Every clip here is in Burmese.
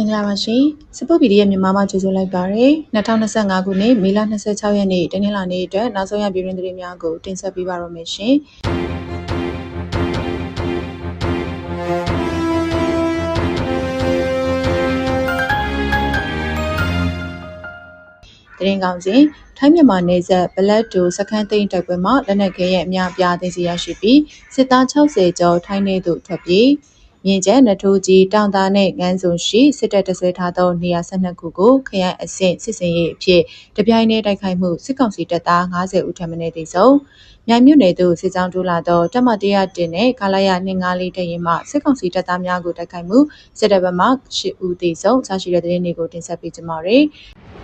င်္ဂလာပါရှင်စပုတ်ပီဒီရဲ့မြန်မာမှာကြိုဆိုလိုက်ပါရယ်2025ခုနှစ်မေလ26ရက်နေ့တနင်္လာနေ့အတွက်နောက်ဆုံးရပြည်တွင်းသတင်းများကိုတင်ဆက်ပေးပါရမရှင်တရင်ကောင်းစဉ်ထိုင်းမြန်မာနယ်စပ်ဘလက်တူစခန်းသိမ်းတိုက်ပွဲမှာလက်နက်ခဲရဲ့အများအပြားသိမ်းဆီးရရှိပြီးစစ်သား60ကျော်ထိုင်းနေသို့ထွက်ပြေး မြင်းကျက်နထိုးကြီးတောင်သားနဲ့ငန်းစုံရှိစစ်တပ်တဆွဲထားသောနေရာ12ခုကိုခရိုင်အဆင့်စစ်စင်ရေးအဖြစ်တပြိုင်တည်းတိုက်ခိုက်မှုစစ်ကောင်စီတပ်သား90ဦးထပ်မံတေဆုံးမြိုင်မြို့နယ်သို့စစ်ကြောင်းထိုးလာသောတပ်မတရားတင်နဲ့ခလာရ254တရင်မှစစ်ကောင်စီတပ်သားများကိုတိုက်ခိုက်မှုစစ်တပ်ဘက်မှ10ဦးသေဆုံးချရှိတဲ့တဲ့တွေကိုတင်ဆက်ပေးကြပါမယ်။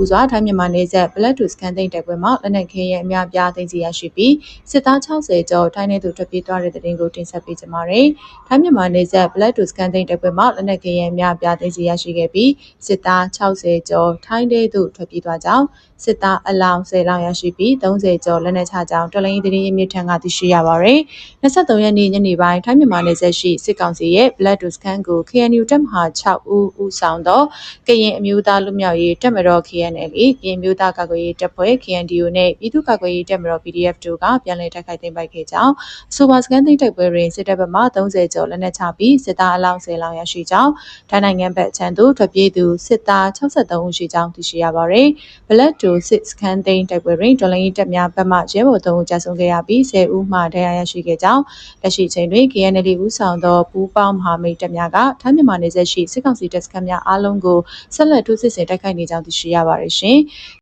ဦးစွာထိုင်းမြန်မာနယ်စပ် Black to Scan သိမ်းတိုက်ပွဲမှာလက်နက်ခဲရဲ့အများပြားသိမ်းဆီးရရှိပြီးစစ်သား60ကျော်ထိုင်းနယ်သူထွက်ပြေးသွားတဲ့တဲ့တင်ကိုတင်ဆက်ပေးကြပါမယ်။ထိုင်းမြန်မာနယ်စပ် Black to Scan သိမ်းတိုက်ပွဲမှာလက်နက်ခဲရဲ့အများပြားသိမ်းဆီးရရှိခဲ့ပြီးစစ်သား60ကျော်ထိုင်းနယ်သူထွက်ပြေးသွားကြောင်း စစ်သားအလောင်း10လောင်းရရှိပြီး30ကျော်လက်နက်ချကြောင်းတော်လိုင်းသတင်းရင်းမြစ်ထံကသိရှိရပါရယ်။23ရက်နေ့ညနေပိုင်းထိုင်းမြန်မာနယ်စပ်ရှိစစ်ကောင်စီရဲ့ Black to Scan ကို KNU တပ်မဟာ6ဦးဦးဆောင်သောကရင်အမျိုးသားလူမျိုးရေးတပ်မတော် KNL ကရင်မျိုးသားကာကွယ်ရေးတပ်ဖွဲ့ KNDO နဲ့ပြည်သူ့ကာကွယ်ရေးတပ်မတော် PDF တို့ကပြန်လည်တိုက်ခိုက်သိမ်းပိုက်ခဲ့ကြောင်းအဆိုပါစကန်သိမ်းတိုက်ပွဲတွင်စစ်တပ်ဘက်မှ30ကျော်လက်နက်ချပြီးစစ်သားအလောင်း10လောင်းရရှိကြောင်းထိုင်းနိုင်ငံဘက်ခြမ်းသို့ထွက်ပြေးသူစစ်သား63ဦးရှိကြောင်းသိရှိရပါသည်။ Black to စစ်စကန်သိမ်းတိုက်ပွဲတွင်ဒေါ်လာရေးတပ်များဘက်မှရဲဘော်3ဦးကြာဆုံးခဲ့ရပြီး10ဦးမှဒဏ်ရာရရှိခဲ့ကြောင်းလက်ရှိချိန်တွင် KNL ဦးဆောင်သောပူးပေါင်းမဟာမိတ်တပ်များကထိုင်းမြန်မာနယ်စပ်ရှိစစ်ကောင်စီတပ်စခန်းများအားလုံးကိုဆက်လက်ထိုးစစ်ဆင်တိုက်ခိုက်နေကြောင်းသိရှိရပါတယ်ရှင်။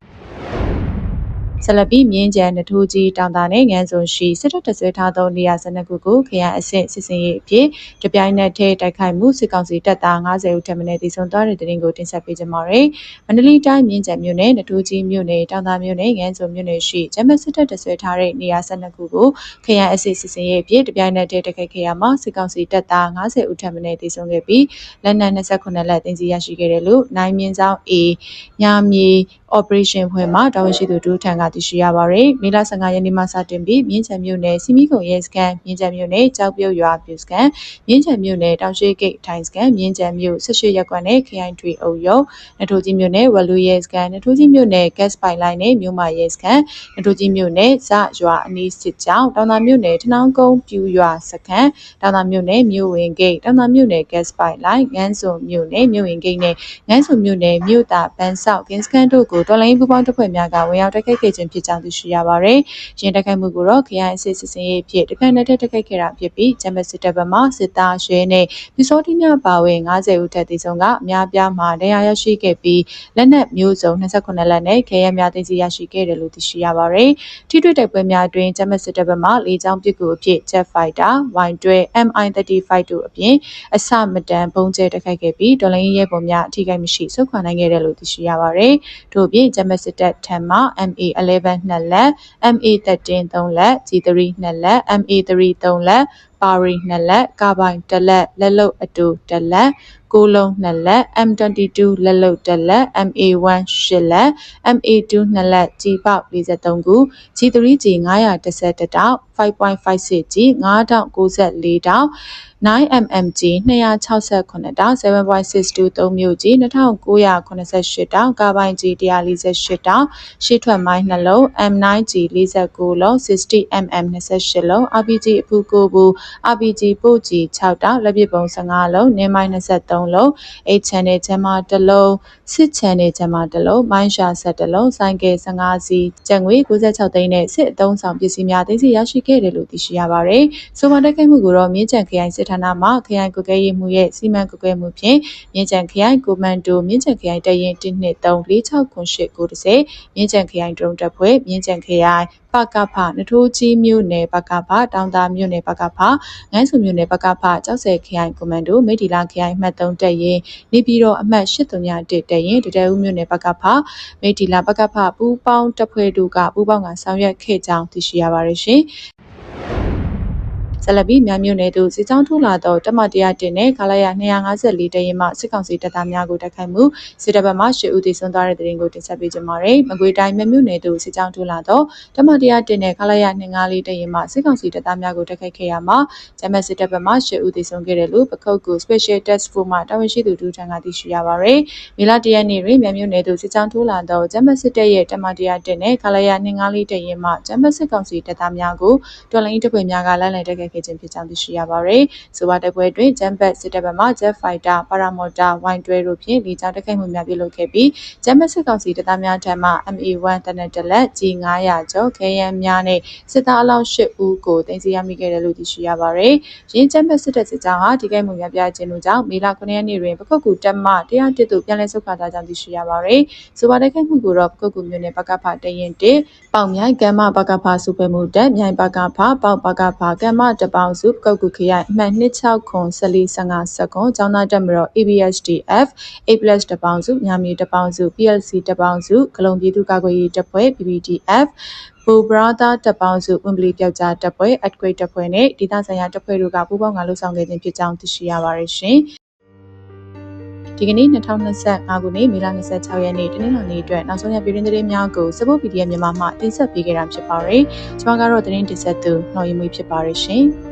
ဆက်လက်ပြီးမြင်းကျန်နထိုးကြီးတောင်တာနဲ့ငန်းစုံရှိစစ်တပ်တဆွဲထားသောနေရာ12ခုကိုခရိုင်အဆင့်စစ်စင်ရေးအဖြစ်တပြိုင်နက်တည်းတိုက်ခိုက်မှုစစ်ကောင်စီတပ်သား90ဦးထပ်မံတည်ဆုံသွားတဲ့တဲ့ရင်ကိုတင်ဆက်ပေးကြပါမယ်။မန္တလေးတိုင်းမြင်းကျန်မြို့နယ်နထိုးကြီးမြို့နယ်တောင်တာမြို့နယ်ငန်းစုံမြို့နယ်ရှိဂျမတ်စစ်တပ်တဆွဲထားတဲ့နေရာ12ခုကိုခရိုင်အဆင့်စစ်စင်ရေးအဖြစ်တပြိုင်နက်တည်းတိုက်ခိုက်ခဲ့ရမှာစစ်ကောင်စီတပ်သား90ဦးထပ်မံတည်ဆုံခဲ့ပြီးလက်နက်29လက်တင်စီရရှိခဲ့တယ်လို့နိုင်မြင့်ဆောင် A ညာမြေ operation ဖွဲ့မှတာဝန်ရှိသူဒုထံကသိရှိရပါရယ်မေလ15ရက်နေ့မှစတင်ပြီးမြင်းချံမြို့နယ်စီမီကုံရဲစခန်းမြင်းချံမြို့နယ်ကြောက်ပြုတ်ရွာပြူစခန်းမြင်းချံမြို့နယ်တောင်ရှိဂိတ်ထိုင်စခန်းမြင်းချံမြို့18ရပ်ကွက်နယ်ခရိုင်ထွေအုပ်ရုံးနထိုးကြီးမြို့နယ်ဝလူရဲစခန်းနထိုးကြီးမြို့နယ် gas pipeline နဲ့မြို့မရဲစခန်းနထိုးကြီးမြို့နယ်ဇရွာအနီးစစ်ကြောင်းတောင်သာမြို့နယ်ထနောင်းကုန်းပြူရွာစခန်းတောင်သာမြို့နယ်မြို့ဝင်ဂိတ်တောင်သာမြို့နယ် gas pipeline ငန်းစုံမြို့နယ်မြို့ဝင်ဂိတ်နဲ့ငန်းစုံမြို့နယ်မြို့တာပန်းဆောက်ကင်းစခန်းတို့ကိုတော်လိုင်းပူပေါင်းတပ်ဖွဲ့များကဝင်ရောက်တိုက်ခိုက်ခဲ့ခြင်းဖြစ်ကြောင်းသိရှိရပါရယ်။ရင်းတိုက်ခိုက်မှုကိုတော့ခရိုင်အစစ်စစ်စင်ရေးဖြစ်တခန့်နဲ့တက်တိုက်ခိုက်ခဲ့တာဖြစ်ပြီးဂျမတ်စစ်တပ်ဘက်မှစစ်သားရဲနဲ့ပြစောတိများပါဝင်90ဦးထက်တည်ဆုံးကအများပြားမှတရားရရှိခဲ့ပြီးလက်နက်မျိုးစုံ28လက်နဲ့ခဲရများသိမ်းဆည်းရရှိခဲ့တယ်လို့သိရှိရပါရယ်။ထိတွေ့တိုက်ပွဲများအတွင်းဂျမတ်စစ်တပ်ဘက်မှလေကြောင်းပစ်ကူအဖြစ် Jet Fighter, Y12, MI35 တို့အပြင်အစမတန်ပုံကျဲတိုက်ခိုက်ခဲ့ပြီးဒေါ်လာရဲပုံများအထိကိမရှိဆုတ်ခွာနိုင်ခဲ့တယ်လို့သိရှိရပါရယ်။ထို့အပြင်ဂျမတ်စစ်တပ်ထံမှ MA11 နှစ်လက် MA13 3လက် G3 2လက် MA3 3လက်ပါရီ2လက်ကာပိုင်1လက်လက်လုတ်အတူ1လက် ကိုလုံး2လက် M22 လက်လုတ်1လက် MA1 8လက် MA2 2လက်ကြီးပေါက်43ခု G3G 911တောက် 5.56G 9094တောက် 9mmg 268တောင်7.62 3မြို့ကြီး2988တောင်ကာပိုင်ကြီး148တောင်ရှေ့ထွက်မိုင်းနှလုံး M9G 49လုံး 60mm 28လုံး RPG အဖူကိုဘူး RPG ပို့ကြီး6တောင်လက်ပစ်ပုံ15လုံးနင်းမိုင်း23လုံး8 channel ချမ်းမ1လုံး6 channel ချမ်းမ1လုံးမိုင်းရှာ7လုံးဆိုင်ကယ်15စီးကျန်ငွေ96သိန်းနဲ့စစ်အုံဆောင်ပစ္စည်းများသိသိရရှိခဲ့တယ်လို့သိရှိရပါတယ်။ဆိုပါတက်ခိုက်မှုကိုတော့မြင်းချံခရိုင်စစ်ဌာနမှခရိုင်ကုကဲရေးမှုရဲ့စီမံကုကဲမှုဖြင့်မြင်းချံခရိုင်ကိုမန်ဒိုမြင်းချံခရိုင်တရင်123469890မြင်းချံခရိုင်ဒရုန်းတပ်ဖွဲ့မြင်းချံခရိုင်ပကဖနထိုးကြီးမြို့နယ်ပကဖတောင်သာမြို့နယ်ပကဖငိုင်းစုမြို့နယ်ပကဖကြောက်ဆယ်ခရိုင်ကွန်မန်ဒိုမိတီလာခရိုင်မှတ်3တပ်ရင်နေပြည်တော်အမှတ်831တပ်ရင်တတဲဦးမြို့နယ်ပကဖမိတီလာပကဖပူးပေါင်းတပ်ဖွဲ့တို့ကပူးပေါင်းကဆောင်ရွက်ခဲ့ကြောင်းသိရှိရပါတယ်ရှင် ဆက်လက်ပြီးမြန်မြို့နယ်သို့စစ်ကြောင်းထိုးလာသောတမတရားတင်နဲ့ခလာရ254တရင်မှစစ်ကောင်စီတပ်သားများကိုတိုက်ခိုက်မှုစစ်တပ်ဘက်မှရှစ်ဦးသေဆုံးသွားတဲ့တဲ့ရင်ကိုတင်ဆက်ပေးကြပါရယ်။မကွေတိုင်းမြန်မြို့နယ်သို့စစ်ကြောင်းထိုးလာသောတမတရားတင်နဲ့ခလာရ254တရင်မှစစ်ကောင်စီတပ်သားများကိုတိုက်ခိုက်ခဲ့ရမှာဂျမတ်စစ်တပ်ဘက်မှရှစ်ဦးသေဆုံးခဲ့တယ်လို့ပခုတ်ကူ Special Task Force မှတာဝန်ရှိသူဒူထံကသိရှိရပါရယ်။မေလတရက်နေ့တွင်မြန်မြို့နယ်သို့စစ်ကြောင်းထိုးလာသောဂျမတ်စစ်တပ်ရဲ့တမတရားတင်နဲ့ခလာရ254တရင်မှဂျမတ်စစ်ကောင်စီတပ်သားများကိုတော်လိုင်းတပ်ဖွဲ့များကလိုက်လံတိုက်ခိုက်ခဲ့ခြင်းဖြစ်ကြောင်းသိရှိရပါရယ်။ဆိုပါတိုက်ပွဲတွင်ဂျမ်ဘတ်စစ်တပ်ဘက်မှ Jet Fighter, Paramotor, Y12 တို့ဖြင့်လေကြောင်းတိုက်ခိုက်မှုများပြုလုပ်ခဲ့ပြီးဂျမ်ဘတ်စစ်ကောင်စီတပ်သားများထံမှ MA1 တနက်တလက် G900 ကျော်ခဲယမ်းများနဲ့စစ်သားအလောင်း၈ဦးကိုတင်စီရမိခဲ့တယ်လို့သိရှိရပါရယ်။ရင်းဂျမ်ဘတ်စစ်တပ်စစ်ကြောင်းဟာဒီကိမှုများပြခြင်းတို့ကြောင့်မေလ9ရက်နေ့တွင်ပခုတ်ကူတပ်မ101တို့ပြန်လည်ဆုတ်ခွာသွားကြောင်းသိရှိရပါရယ်။ဆိုပါတိုက်ခိုက်မှုကိုတော့ပခုတ်ကူမြို့နယ်ပကဖတရင်1ပေါင်မြိုင်ကမ်းမပကဖစုပဲမှုတပ်မြိုင်ပကဖပေါပကဖကမ်းမတပေါင်းစုပကုတ်ကူခရိုင်အမှတ်26ခွန်1415စကွန်ကျောင်းသားတက်မတော် ABSDF A+ တပေါင်းစုညမီတပေါင်းစု PLC တပေါင်းစုဂလုံပြည်သူ့ကာကွယ်ရေးတပ်ဖွဲ့ PPDF ဘူဘရာသာတပ်ပေါင်းစုဝင်ပလီပြောက်ကြားတပ်ဖွဲ့ Earthquake တပ်ဖွဲ့နဲ့ဒေသဆိုင်ရာတပ်ဖွဲ့တို့ကပူးပေါင်းကလှုပ်ဆောင်ခဲ့ခြင်းဖြစ်ကြောင်းသိရှိရပါတယ်ရှင်။ ဒီကနေ့2025ခုနှစ်မေလ26ရက်နေ့တနင်္လာနေ့အတွက်နောက်ဆုံးရပြည်တွင်းသတင်းများကိုစပုတ် PDF မြန်မာမှတင်ဆက်ပေးခဲ့တာဖြစ်ပါတယ်။ကျွန်မကတော့သတင်းတင်ဆက်သူနှော်ရီမွေဖြစ်ပါရရှင်။